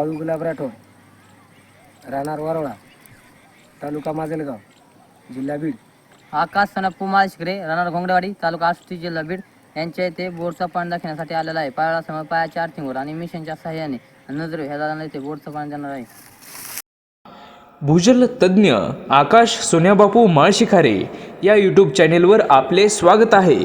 बाळू गुलाब राठोड राहणार वरोळा तालुका माजलगाव जिल्हा बीड. आकाश सनप्पू माळशिकरे राहणार घोंगडेवाडी तालुका आष्टी जिल्हा बीड. यांच्या इथे बोर्डचा पाणी दाखवण्यासाठी आलेला आहे. पायाला समोर पायाच्या आर्थिंगवर आणि मिशनच्या सहाय्याने नजर ह्या दादांना इथे बोर्डचं पाणी देणार आहे. भूजल तज्ज्ञ आकाश सोन्याबापू माळशिखारे या यूट्यूब चॅनेलवर आपले स्वागत आहे.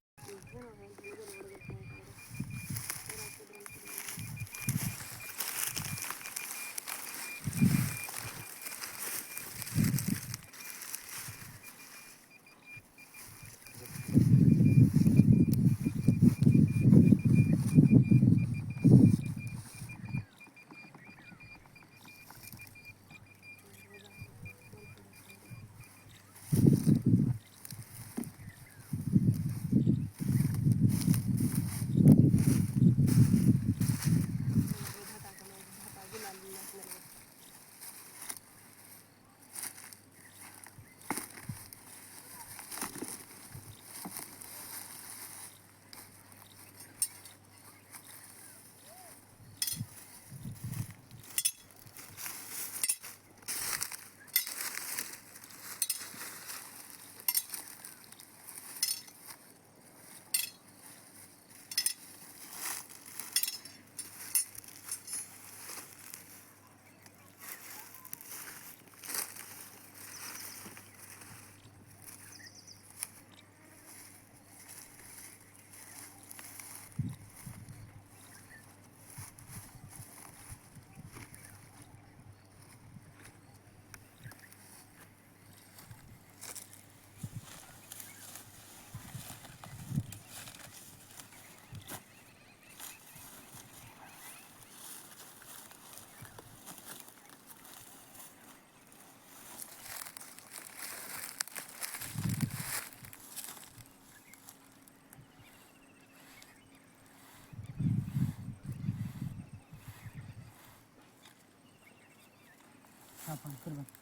Tamam kır.